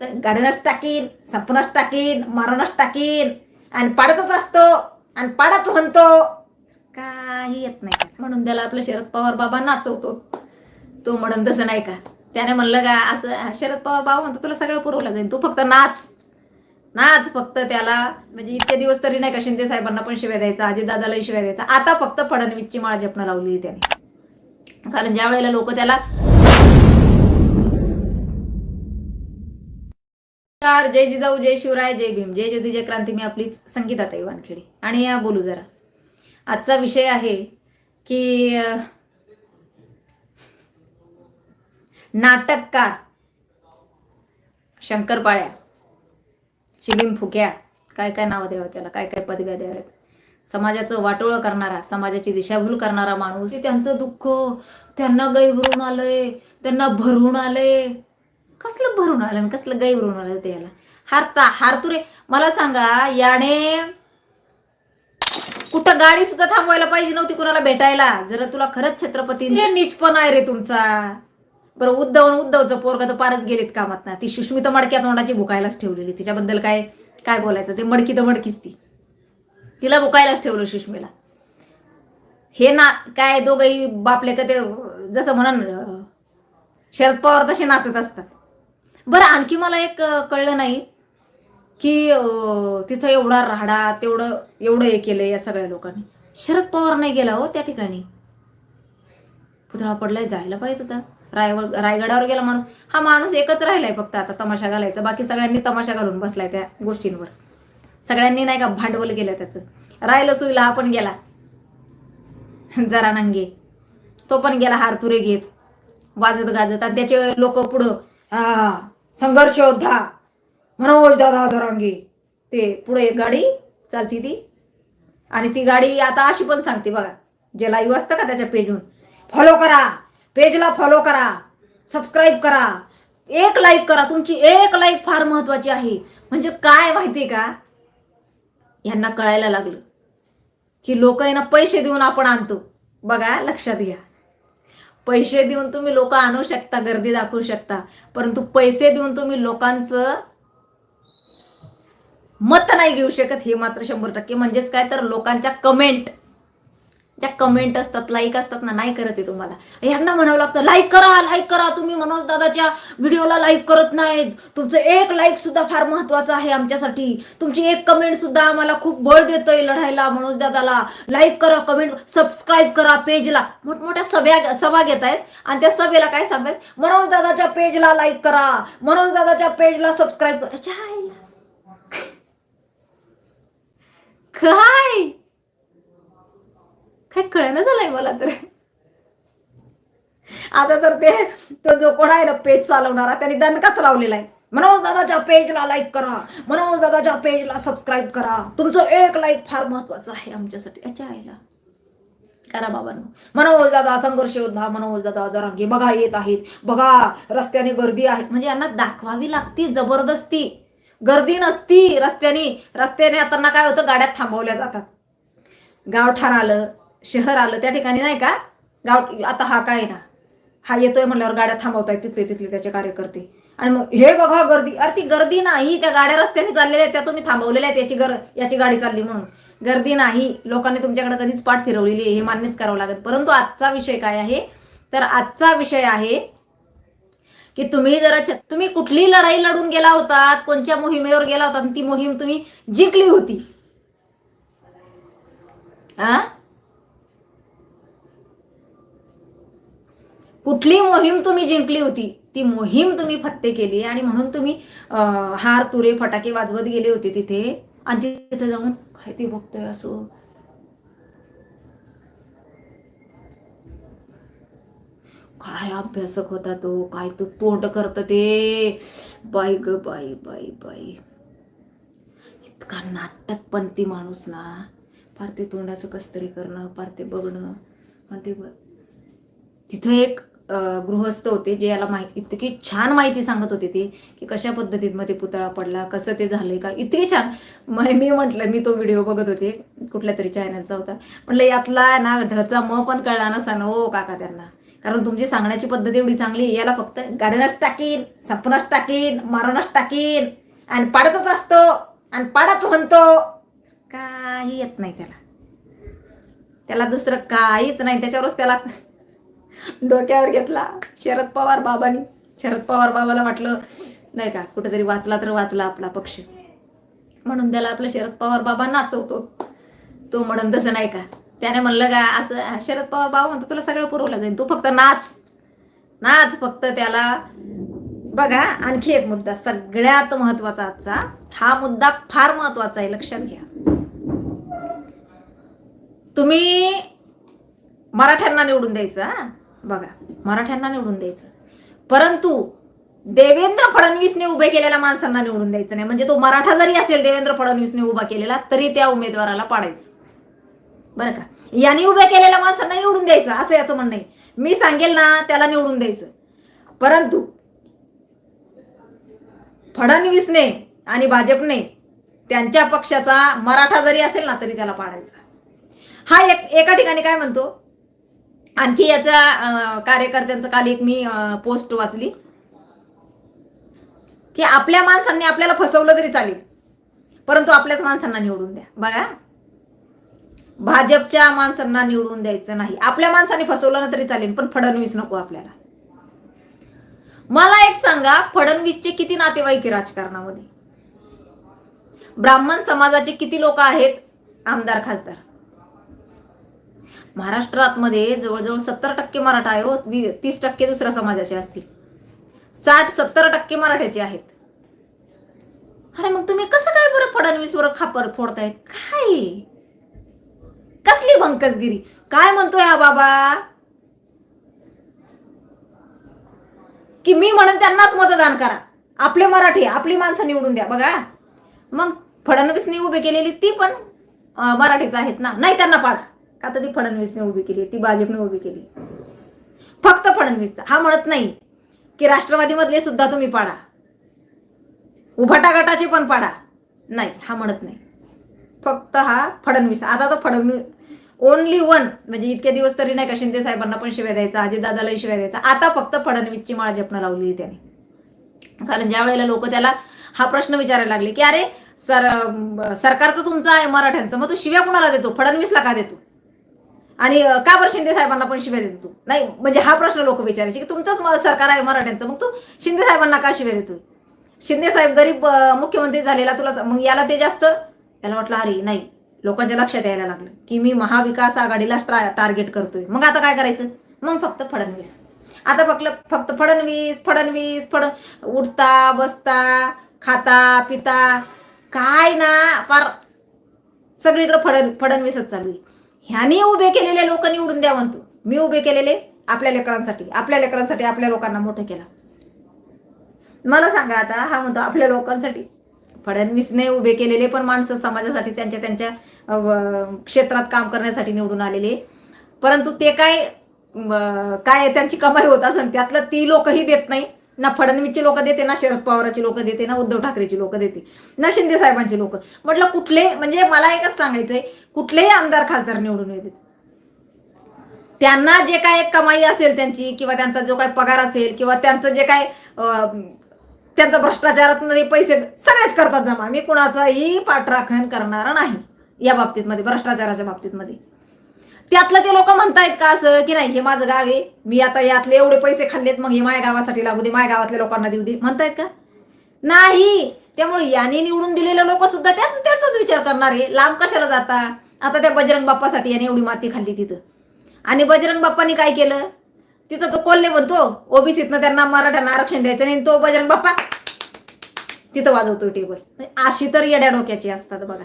तर गाडीनच टाकीन संपूनच टाकीन मारूनच टाकीन आणि पाडतच असतो आणि पाडाच म्हणतो. काही येत नाही. म्हणून त्याला आपलं शरद पवार बाबा नाचवतो. तो म्हणून तसं नाही का? त्याने म्हणलं का असं शरद पवार बाबा म्हणतो तुला सगळं पुरवलं जाईल. तू फक्त नाच. नाच फक्त त्याला. म्हणजे इतके दिवस तरी नाही का शिंदे साहेबांना पण शिव्या द्यायचा अजितदादालाही शिव्या द्यायचा. आता फक्त फडणवीसची माळ जपणं लावली त्याने. कारण ज्या वेळेला लोक त्याला नमस्कार जय जिजाऊ जय शिवराय जय भीम जय ज्योती जय क्रांती. मी आपलीच संगीताताई वानखेडे. आणि या बोलू जरा. आजचा विषय आहे की नाटककार शंकरपाळ्या चिलीम फुक्या काय काय नावं द्यावं त्याला काय काय पदव्या द्याव्यात? समाजाचं वाटोळं करणारा समाजाची दिशाभूल करणारा माणूस त्यांचं दुःख त्यांना गैभरून आलंय त्यांना भरून आलंय. कसलं भरून आलं आणि कसलं गाई भरून आलं ते याला? हारता हारतुरे मला सांगा याने कुठं गाडी सुद्धा थांबवायला पाहिजे नव्हती कुणाला भेटायला? जर तुला खरंच छत्रपती नीचपण आहे रे तुमचा. बरं उद्धव उद्धवचं पोरग तर पारच गेलीत कामात ना. ती सुष्मिता मडक्या तोंडाची भुकायलाच ठेवलेली. तिच्याबद्दल काय काय बोलायचं? ते मडकी तर मडकीच ती. तिला भुकायलाच ठेवलं सुष्मेला. हे ना काय दोघही बापले का ते जसं म्हणून शरद पवार तसे नाचत असतात. बरं आणखी मला एक कळलं नाही की तिथं एवढा राहडा तेवढं एवढं हे केलं या सगळ्या लोकांनी. शरद पवार नाही गेला हो त्या ठिकाणी. पुतळा पडलाय जायला पाहिजे होता. रायगड रायगडावर गेला माणूस. हा माणूस एकच राहिलाय फक्त आता तमाशा घालायचा. बाकी सगळ्यांनी तमाशा घालून बसलाय त्या गोष्टींवर. सगळ्यांनी नाही का भांडवल केलं त्याचं. राहिलं सुईला हा पण गेला. जरा नंगे. तो पण गेला हारतुरे घेत. वाजत गाजत आणि त्याचे लोक पुढं हा संघर्ष योद्धा मनोज दादा जरांगे. ते पुढे एक गाडी चालती ती. आणि ती गाडी आता अशी पण सांगते बघा जे लाईव्ह असतं का त्याच्या पेजहून फॉलो करा. पेजला फॉलो करा. सबस्क्राईब करा. एक लाईक करा. तुमची एक लाईक फार महत्वाची आहे. म्हणजे काय माहिती का? यांना कळायला लागलं की लोक यांना पैसे देऊन आपण आणतो. बघा लक्षात घ्या. पैसे देऊन तुम्ही लोक आणू शकता गर्दी दाखवू शकता. परंतु पैसे देऊन तुम्ही लोकांचं मत नाही घेऊ शकत हे मात्र शंभर टक्के. म्हणजेच काय तर लोकांच्या कमेंट ज्या कमेंट असतात लाईक असतात ना नाही करत आहे तुम्हाला. यांना म्हणावं लागतं लाईक करा लाईक करा. तुम्ही मनोज दादाच्या व्हिडिओला लाईक करत नाहीत. तुमचं एक लाईक सुद्धा फार महत्वाचं आहे आमच्यासाठी. तुमची एक कमेंट सुद्धा आम्हाला खूप बळ देतोय लढायला मनोज दादाला. लाईक करा कमेंट सबस्क्राईब करा पेजला मोठमोठ्या सभ्या सभा घेत आहेत. आणि त्या सभेला काय सांगतात? मनोज दादाच्या पेजला लाईक करा. मनोज दादाच्या पेजला सबस्क्राईब करा. काय? काय कळेना झालंय मला तर. आता तर ते तो जो कोण आहे ना पेज चालवणारा त्याने दणकाच लावलेला आहे मनोज हो दादाच्या पेजला लाईक करा. मनोज हो दादाच्या पेजला सबस्क्राईब करा. तुमचं एक लाईक फार महत्वाचं आहे आमच्यासाठी. याच्या आईला. करा बाबांनो. मनोज हो दादा संघर्ष योद्धा मनोज दादा जरांगी बघा येत आहेत. बघा रस्त्याने गर्दी आहे म्हणजे यांना दाखवावी लागती जबरदस्ती. गर्दी नसती रस्त्याने. रस्त्याने त्यांना काय होतं गाड्यात थांबवल्या जातात. गावठाण आलं शहर आलं त्या ठिकाणी नाही का? गाव आता हा काय ना? हा येतोय म्हणल्यावर गाड्या थांबवतायत तिथले तिथले त्याचे कार्यकर्ते. आणि मग हे बघा गर्दी अरे ती गर्दी नाही त्या गाड्या रस्त्याने चाललेल्या आहेत त्या तुम्ही थांबवलेल्या आहेत याची गर याची गाडी चालली म्हणून. गर्दी नाही लोकांनी तुमच्याकडे कधीच पाठ फिरवलेली आहे हे मान्यच करावं लागेल. परंतु आजचा विषय काय आहे? तर आजचा विषय आहे की तुम्ही जरा तुम्ही कुठली लढाई लढून गेला होतात कोणत्या मोहिमेवर गेला होता आणि ती मोहीम तुम्ही जिंकली होती. आ? कुठली मोहीम तुम्ही जिंकली होती ती मोहीम तुम्ही फत्ते केली आणि म्हणून तुम्ही हार तुरे फटाके वाजवत गेले होते तिथे. आणि तिथे जाऊन काय ते बघतोय असो. काय अभ्यासक होता तो काय तो तोंड करत ते. बाई ग बाई बाई बाई. इतका नाटकपंथी माणूस ना फार ते तोंडाचं कस तरी करणं फार ते बघणं. ते तिथं एक गृहस्थ होते जे याला माहिती इतकी छान माहिती सांगत होते ते की कशा पद्धतीत मध्ये पुतळा पडला कसं ते झालंय का? इतकी छान. मग मी म्हटलं मी तो व्हिडिओ बघत होते कुठल्या तरी चॅनलचा होता. म्हटलं यातला ना ढचा म पण कळला ना ना ओ काका त्यांना. कारण तुमची सांगण्याची पद्धत एवढी चांगली याला फक्त गाडीनच टाकीन सपनच टाकीन मारूनच टाकीन आणि पाडतच असतो आणि पाडाच म्हणतो. काही येत नाही त्याला. त्याला दुसरं काहीच नाही त्याच्यावरच त्याला डोक्यावर घेतला. शरद पवार बाबांनी. शरद पवार बाबाला वाटलं नाही का कुठेतरी वाचला तर वाचला आपला पक्ष. म्हणून त्याला आपलं शरद पवार बाबा नाचवतो. तो म्हणून तसं नाही का? त्याने म्हणलं का असं शरद पवार बाबा म्हणतो तुला सगळं पुरवलं जाईल तू फक्त नाच. नाच फक्त त्याला. बघा आणखी एक मुद्दा सगळ्यात महत्त्वाचा आजचा हा मुद्दा फार महत्त्वाचा आहे लक्षात घ्या. तुम्ही मराठ्यांना निवडून द्यायचं हा. बघा मराठ्यांना निवडून द्यायचं. परंतु देवेंद्र फडणवीसने उभे केलेल्या माणसांना निवडून द्यायचं नाही. म्हणजे तो मराठा जरी असेल देवेंद्र फडणवीसने उभा केलेला तरी त्या उमेदवाराला पाडायचं. बरं का? यांनी उभ्या केलेल्या माणसांना निवडून द्यायचं असं याचं म्हणणं आहे. मी सांगेल ना त्याला निवडून द्यायचं. परंतु फडणवीसने आणि भाजपने त्यांच्या पक्षाचा मराठा जरी असेल ना तरी त्याला पाडायचा. हा एक एका ठिकाणी काय म्हणतो? आणखी याच्या कार्यकर्त्यांचं काल एक मी पोस्ट वाचली. की आपल्या माणसांनी आपल्याला फसवलं तरी चालेल. परंतु आपल्याच माणसांना निवडून द्या. बघा. भाजपच्या माणसांना निवडून द्यायचं नाही. आपल्या माणसाने फसवलं ना तरी चालेल पण फडणवीस नको आपल्याला. मला एक सांगा फडणवीसचे किती नातेवाईक आहे राजकारणामध्ये? ब्राह्मण समाजाचे किती लोक आहेत? आमदार खासदार. महाराष्ट्रात मध्ये जवळजवळ सत्तर टक्के मराठा आहे व वी- तीस टक्के दुसऱ्या समाजाचे असतील. साठ सत्तर टक्के मराठ्याचे आहेत. अरे मग तुम्ही कसं काय बरं फडणवीसवर खापर फोडताय? काय? कसली बंकसगिरी काय म्हणतोय हा बाबा? की मी म्हणून त्यांनाच मतदान करा. आपले मराठी आपली माणसं निवडून द्या बघा. मग फडणवीसने उभे केलेली ती पण मराठीच आहेत ना? नाही त्यांना पाडा. आता ती फडणवीसने उभी केली ती भाजपने उभी केली. फक्त फडणवीस. हा म्हणत नाही की राष्ट्रवादीमधले सुद्धा तुम्ही पाडा. उभाटा गटाचे पण पाडा. नाही हा म्हणत नाही. फक्त हा फडणवीस. आता तर फडणवीस ओनली वन म्हणजे इतके दिवस तरी नाही का शिंदे साहेबांना पण शिव्या द्यायचा अजितदादालाही शिव्या द्यायचा. आता फक्त फडणवीसची माळ जपणं लावली त्याने. कारण ज्या वेळेला लोक त्याला हा प्रश्न विचारायला लागले की अरे सर सरकार तर तुमचं आहे मराठ्यांचं मग तू शिव्या कुणाला देतो? फडणवीसला का देतो? आणि का बरं शिंदे साहेबांना पण शिव्या देतो तू? नाही म्हणजे हा प्रश्न लोक विचारायचे की तुमचंच म- सरकार आहे मराठ्यांचं मग तू शिंदे साहेबांना का शिव्या देतो शिंदे साहेब गरीब मुख्यमंत्री झालेला तुला मग याला ते जास्त? याला वाटलं अरे नाही लोकांच्या लक्षात यायला लागलं की मी महाविकास आघाडीला टार्गेट करतोय. मग आता काय करायचं? मग फक्त फडणवीस. आता फक्त फक्त फडणवीस फडणवीस फड उठता बसता खाता पिता काय ना फार सगळीकडे फडण फडणवीसच चालू आहे. ह्याने उभे केलेले लोक निवडून द्या म्हणतो. मी उभे केलेले आपल्या लेकरांसाठी आपल्या लेकरांसाठी आपल्या लोकांना मोठं केलं. मला सांगा आता हा म्हणतो आपल्या लोकांसाठी. फडणवीसने उभे केलेले पण माणसं समाजासाठी त्यांच्या त्यांच्या क्षेत्रात काम करण्यासाठी निवडून आलेले. परंतु ते काय काय त्यांची कमाई होत असेल त्यातलं ती लोकही देत नाही. ना फडणवीसची लोक देते ना शरद पवाराची लोक देते ना उद्धव ठाकरेची लोक देते ना शिंदे साहेबांची लोक. म्हटलं कुठले म्हणजे मला एकच सांगायचंय कुठलेही आमदार खासदार निवडून येते त्यांना जे काय कमाई असेल त्यांची किंवा त्यांचा जो काय पगार असेल किंवा त्यांचं जे काय त्यांचा भ्रष्टाचारात पैसे सगळेच करतात जमा. मी कुणाचाही पाठराखण करणार नाही या बाबतीत मध्ये भ्रष्टाचाराच्या बाबतीत मध्ये त्यातलं ते लोक म्हणतायत का असं की नाही हे माझं गाव आहे. मी आता यातले एवढे पैसे खाल्लेत मग हे माझ्या गावासाठी लागू दे माझ्या गावातल्या लोकांना देऊ दे. म्हणतायत का? नाही. त्यामुळे याने निवडून दिलेले लोक सुद्धा त्यात त्याचाच विचार करणार आहे. लांब कशाला जाता? आता त्या बजरंग बाप्पासाठी याने एवढी माती खाल्ली तिथं. आणि बजरंग बाप्पानी काय केलं? तिथं तो कोल्हे म्हणतो ओबीसीतनं त्यांना मराठ्यांना आरक्षण द्यायचं नाही. तो बजरंग बाप्पा तिथं वाजवतो टेबल अशी तर येड्या डोक्याची असतात बघा.